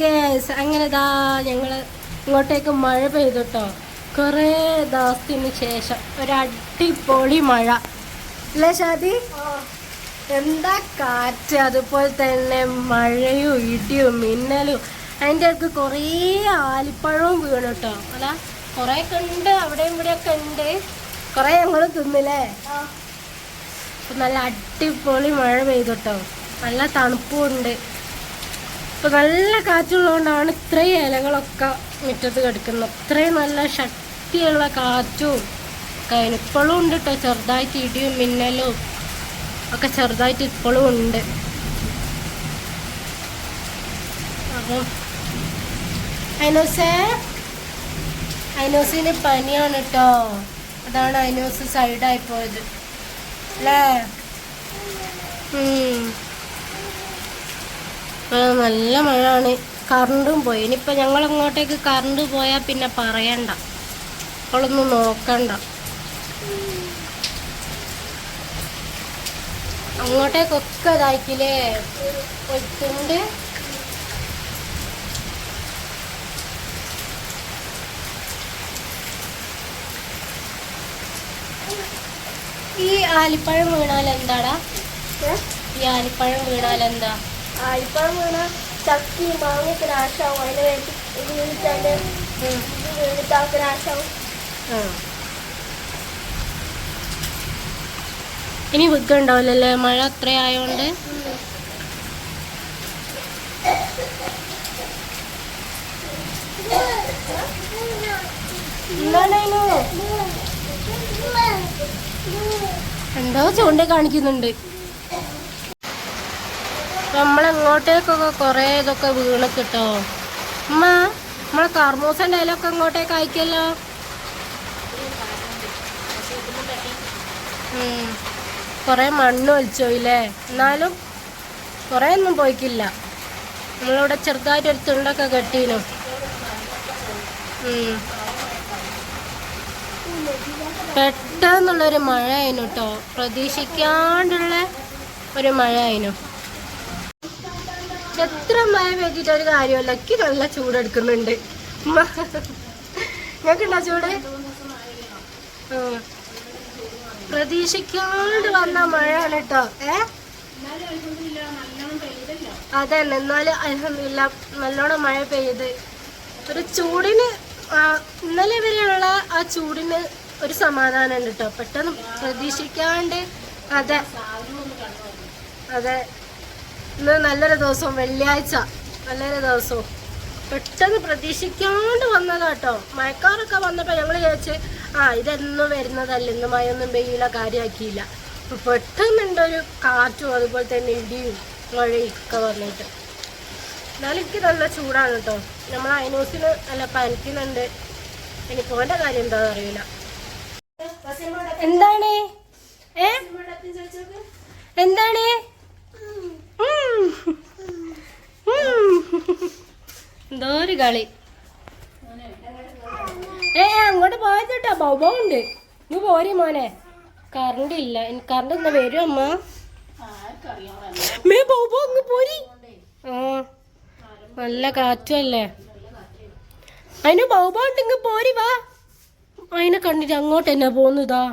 Guys അങ്ങനെ ഇതാ ഞങ്ങൾ ഇങ്ങോട്ടേക്ക് മഴ പെയ്തുട്ടോ. കുറേ ദിവസത്തിന് ശേഷം ഒരു അടിപൊളി മഴ. അല്ലേ ഷാദി? എന്താ കാറ്റ്? അതുപോലെ തന്നെ മഴയും ഇടിയും മിന്നലും. അതിന്റെ അടുത്ത് കുറേ ആലിപ്പഴവും വീണു കേട്ടോ അല്ല കുറേ ഒക്കെ ഉണ്ട് അവിടെയും ഇവിടെയൊക്കെ ഉണ്ട്. കുറേ ഞങ്ങൾ തിന്നില്ലേ? നല്ല അടിപൊളി മഴ പെയ്തു കേട്ടോ നല്ല തണുപ്പും ഉണ്ട്. ഇപ്പൊ നല്ല കാറ്റുള്ളതുകൊണ്ടാണ് ഇത്രയും ഇലകളൊക്കെ മുറ്റത്ത് കിടക്കുന്നത്. അത്രയും നല്ല ശക്തിയുള്ള കാറ്റും അതിന് ഇപ്പോഴും ഉണ്ട് കേട്ടോ ചെറുതായിട്ട് ഇടിയും മിന്നലും ഒക്കെ ചെറുതായിട്ട് ഇപ്പോഴും ഉണ്ട്. അപ്പം അനൂസേ അനൂസിന് പനിയാണ് കേട്ടോ അതാണ് അനൂസ് സൈഡായി പോയത്. അല്ലേ? ഉം. മഴ ആണ് കറണ്ടും പോയി. ഇനിയിപ്പോൾ ഞങ്ങൾ അങ്ങോട്ടേക്ക് കറണ്ട് പോയാൽ പിന്നെ പറയണ്ട. അവളൊന്നും നോക്കണ്ട. അങ്ങോട്ടേക്കൊക്കെ ഇതാക്കില്ലേ ഒറ്റുണ്ട് ഈ ആലിപ്പഴം വീണാൽ എന്താടാ ഈ ആലിപ്പഴം വീണാൽ എന്താ ആലിപ്പഴം വീണ ചക്കി മാങ്ങയൊക്കെ നാശാവും. അതിന് വേണ്ടി വീണിട്ടാൽ വീണിട്ടാൾക്ക് നാശാവും. ആ. ഇനി വിൽക്കുണ്ടാവില്ലല്ലേ മഴ അത്രയായോണ്ട് എന്തോ ചൂണ്ട കാണിക്കുന്നുണ്ട്? നമ്മളെങ്ങോട്ടേക്കൊക്കെ കുറേ ഇതൊക്കെ വീണ് കിട്ടോ അമ്മ നമ്മളെ കർമൂസന്റെ ഇലൊക്കെ ഇങ്ങോട്ടേക്ക് അയക്കല്ലോ. കുറേ മണ്ണ് ഒലിച്ചോയില്ലേ എന്നാലും കുറേ ഒന്നും പോയിക്കില്ല. നമ്മളിവിടെ ചെറുതായിട്ട് ഒരു തുണ്ടൊക്കെ കെട്ടീനു. പെട്ടെന്നുള്ളൊരു മഴ ആയിരുന്നു കേട്ടോ പ്രതീക്ഷിക്കാണ്ടുള്ള ഒരു മഴ ആയിരുന്നു എത്ര മഴ പെയ്തിട്ട് ഒരു കാര്യമല്ല. എനിക്ക് നല്ല ചൂടെടുക്കുന്നുണ്ട്. ഞങ്ങൾക്കുണ്ടോ ചൂട്. പ്രതീക്ഷിക്കാണ്ട് വന്ന മഴയാണ് കേട്ടോ ഏ? അതന്നെ. എന്നാലും അലഹമില്ല നല്ലോണം മഴ പെയ്ത്. ഒരു ചൂടിന് ഇന്നലെ വരെയുള്ള ആ ചൂടിന് ഒരു സമാധാനം ഉണ്ട് കേട്ടോ പെട്ടെന്ന് പ്രതീക്ഷിക്കാണ്ട് അതെ. അതെ. ഇന്ന് നല്ലൊരു ദിവസം വെള്ളിയാഴ്ച നല്ലൊരു ദിവസവും. പെട്ടെന്ന് പ്രതീക്ഷിക്കാണ്ട് വന്നതാ കേട്ടോ മഴക്കാറൊക്കെ വന്നപ്പോൾ ഞങ്ങൾ വിചാരിച്ച് ആ ഇതെന്നും വരുന്നതല്ല ഇന്ന് മഴയൊന്നും പെയ്യില്ല കാര്യമാക്കിയില്ല പെട്ടെന്നുണ്ടൊരു കാറ്റും അതുപോലെ തന്നെ ഇടിയും മഴയും ഒക്കെ വന്നിട്ട്. എന്നാലും എനിക്ക് നല്ല ചൂടാണ് കേട്ടോ നമ്മൾ അയനൂസിന് നല്ല പനിക്കുന്നുണ്ട് എനിക്ക് പോകേണ്ട കാര്യം എന്താ അറിയില്ല. എന്താണ്? ഏ? എന്താണ്? എന്തോ ഒരു കളി. ഏ അങ്ങോട്ട് പോയത് കേട്ടോ ബൗബോ ഉണ്ട്. നീ പോരി മോനെ. കറണ്ട് ഇല്ല. കറണ്ട് എന്താ വരും അമ്മ? മേ ബൗബോ അങ്ങ് പോരി. ആ നല്ല കാറ്റല്ലേ. അതിന് ബൗബോ ഉണ്ട്. ഇങ്ങ് പോരി വാ. അതിനെ കണ്ടിട്ട് അങ്ങോട്ട് തന്നെ പോന്നതാ